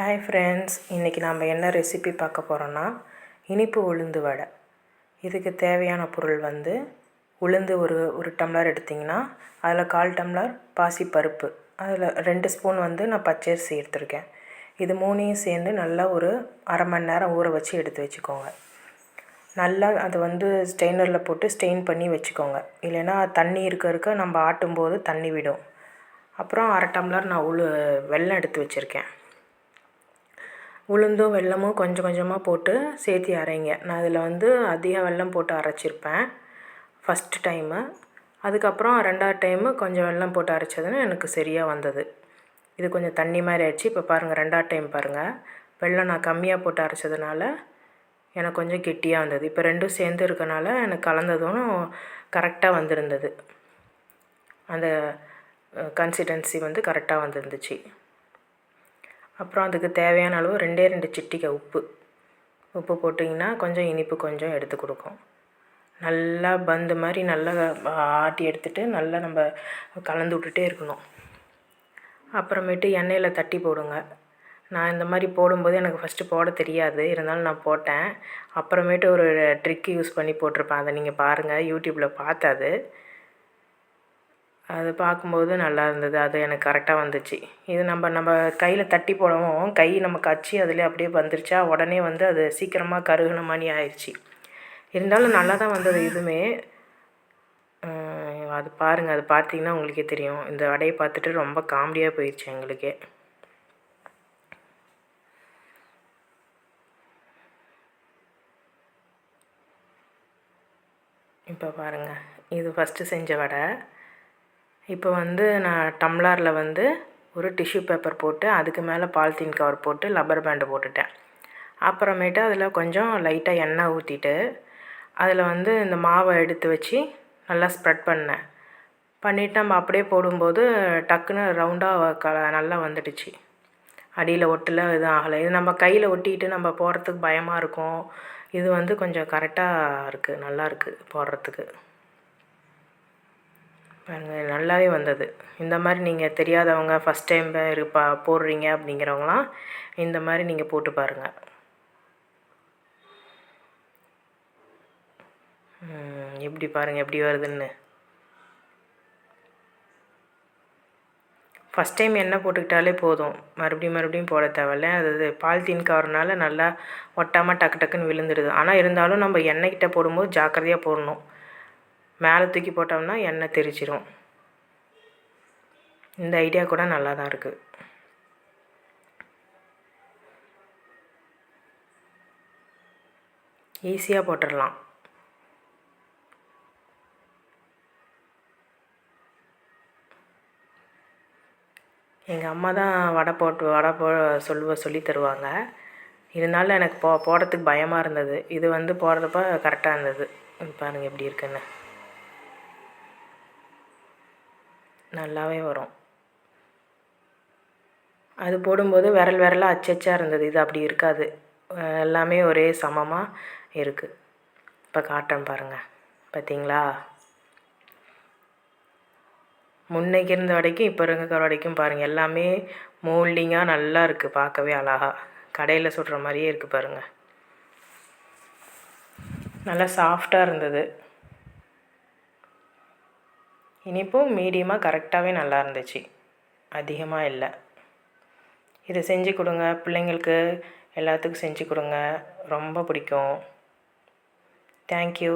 Hi friends இன்றைக்கி நம்ம என்ன ரெசிபி பார்க்க போகிறோன்னா இனிப்பு உளுந்து வடை. இதுக்கு தேவையான பொருள் வந்து உளுந்து ஒரு ஒரு டம்ளர் எடுத்திங்கன்னா அதில் கால் டம்ளர் பாசி பருப்பு அதில் ரெண்டு ஸ்பூன் வந்து நான் பச்சரிசி எடுத்திருக்கேன். இது மூணையும் சேர்ந்து நல்லா ஒரு அரை மணி நேரம் ஊற வச்சு எடுத்து வச்சுக்கோங்க. நல்லா அதை வந்து ஸ்டெயினரில் போட்டு ஸ்டெயின் பண்ணி வச்சுக்கோங்க. இல்லைன்னா தண்ணி இருக்க இருக்க நம்ம ஆட்டும்போது தண்ணி விடும். அப்புறம் அரை டம்ளர் நான் உளு வெல்லம் எடுத்து வச்சுருக்கேன். உளுந்தும் வெல்லமும் கொஞ்சம் கொஞ்சமாக போட்டு சேர்த்தி அரைங்க. நான் அதில் வந்து அதிக வெல்லம் போட்டு அரைச்சிருப்பேன். ஃபஸ்ட்டு டைமு அதுக்கப்புறம் ரெண்டாவது டைமு கொஞ்சம் வெல்லம் போட்டு அரைச்சதுன்னு எனக்கு சரியாக வந்தது. இது கொஞ்சம் தண்ணி மாதிரி ஆயிடுச்சு. இப்போ பாருங்கள் ரெண்டாவது டைம் பாருங்கள் வெல்லம் நான் கம்மியாக போட்டு அரைச்சதுனால எனக்கு கொஞ்சம் கெட்டியாக வந்தது. இப்போ ரெண்டும் சேர்ந்து இருக்கனால எனக்கு கலந்ததும் கரெக்டாக வந்திருந்தது. அந்த கன்சிஸ்டன்சி வந்து கரெக்டாக வந்துருந்துச்சு. அப்புறம் அதுக்கு தேவையான அளவு ரெண்டே ரெண்டு சிட்டிகை உப்பு. உப்பு போட்டிங்கன்னா கொஞ்சம் இனிப்பு கொஞ்சம் எடுத்து கொடுக்கும். நல்லா பந்து மாதிரி நல்லா ஆட்டி எடுத்துகிட்டு நல்லா நம்ம கலந்து விட்டுட்டே இருக்கணும். அப்புறமேட்டு எண்ணெயில் தட்டி போடுங்க. நான் இந்த மாதிரி போடும்போது எனக்கு ஃபஸ்ட்டு போட தெரியாது. இருந்தாலும் நான் போட்டேன். அப்புறமேட்டு ஒரு ட்ரிக்கு யூஸ் பண்ணி போட்டிருப்பேன். அதை நீங்கள் பாருங்கள் யூடியூப்பில் பார்த்து அது அது பார்க்கும்போது நல்லா இருந்தது. அது எனக்கு கரெக்டாக வந்துச்சு. இது நம்ம நம்ம கையில் தட்டி போடவும் கை நம்ம கச்சி அதில் அப்படியே வந்துருச்சா? உடனே வந்து அது சீக்கிரமாக கருகுன மாதிரி ஆயிடுச்சு இருந்தாலும் நல்லா தான் வந்தது இதுவுமே அது பாருங்கள் அது பார்த்தீங்கன்னா உங்களுக்கே தெரியும். இந்த வடையை பார்த்துட்டு ரொம்ப காமெடியாக போயிடுச்சு எங்களுக்கே. இப்போ பாருங்கள் இது ஃபஸ்ட்டு செஞ்ச வடை. இப்போ வந்து நான் டம்ளரில் வந்து ஒரு டிஷ்யூ பேப்பர் போட்டு அதுக்கு மேலே பாலித்தீன் கவர் போட்டு லப்பர் பேண்டு போட்டுட்டேன். அப்புறமேட்டு அதில் கொஞ்சம் லைட்டாக எண்ணெய் ஊற்றிட்டு அதில் வந்து இந்த மாவை எடுத்து வச்சு நல்லா ஸ்ப்ரெட் பண்ணேன். பண்ணிவிட்டு நம்ம அப்படியே போடும்போது டக்குன்னு ரவுண்டாக க நல்லா வந்துடுச்சு. அடியில் ஒட்டில் எதுவும் ஆகலை. இது நம்ம கையில் ஒட்டிக்கிட்டு நம்ம போடுறதுக்கு பயமாக இருக்கும். இது வந்து கொஞ்சம் கரெக்டாக இருக்குது நல்லா இருக்குது போடுறதுக்கு. பாருங்கள் நல்லாவே வந்தது. இந்த மாதிரி நீங்கள் தெரியாதவங்க ஃபஸ்ட் டைம் இருப்பா போடுறீங்க அப்படிங்கிறவங்களாம் இந்த மாதிரி நீங்கள் போட்டு பாருங்கள் எப்படி பாருங்கள் எப்படி வருதுன்னு. ஃபஸ்ட் டைம் எண்ணெய் போட்டுக்கிட்டாலே போதும். மறுபடியும் மறுபடியும் போட தேவையில்ல. அது பாலித்தீன் காரனால் நல்லா ஒட்டாமல் டக்கு டக்குன்னு விழுந்துடுது ஆனால் இருந்தாலும் நம்ம எண்ணெய்கிட்ட போடும்போது ஜாக்கிரதையாக போடணும். மேலே தூக்கி போட்டோம்னா எண்ணெய் தெரிச்சிரும். இந்த ஐடியா கூட நல்லா தான் இருக்குது ஈஸியாக போட்டுடலாம் எங்கள் அம்மா தான் வடை போட்டு வடை போ சொல்லுவ சொல்லி தருவாங்க. இருந்தாலும் எனக்கு போ போடுறதுக்கு பயமாக இருந்தது. இது வந்து போடுறப்ப கரெக்டாக இருந்தது. பாருங்கள் எப்படி இருக்குன்னு. நல்லாவே வரும். அது போடும்போது விரல் விரலாக அச்சச்சா இருந்தது. இது அப்படி இருக்காது. எல்லாமே ஒரே சமமாக இருக்குது இப்போ காட்டுறேன் பாருங்கள் பார்த்தீங்களா முன்னைக்கு இருந்த வடைக்கும் இப்போ இருக்கிற வடைக்கும் பாருங்கள் எல்லாமே மோல்டிங்காக நல்லா இருக்குது பார்க்கவே அழகாக கடையில் சுடுற மாதிரியே இருக்குது பாருங்கள் நல்லா சாஃப்டாக இருந்தது. இனிப்பும் மீடியமாக கரெக்டாகவே நல்லா இருந்துச்சு. அதிகமாக இல்லை. இதை செஞ்சு கொடுங்க. பிள்ளைங்களுக்கு எல்லாத்துக்கும் செஞ்சு கொடுங்க. ரொம்ப பிடிக்கும். தேங்க்யூ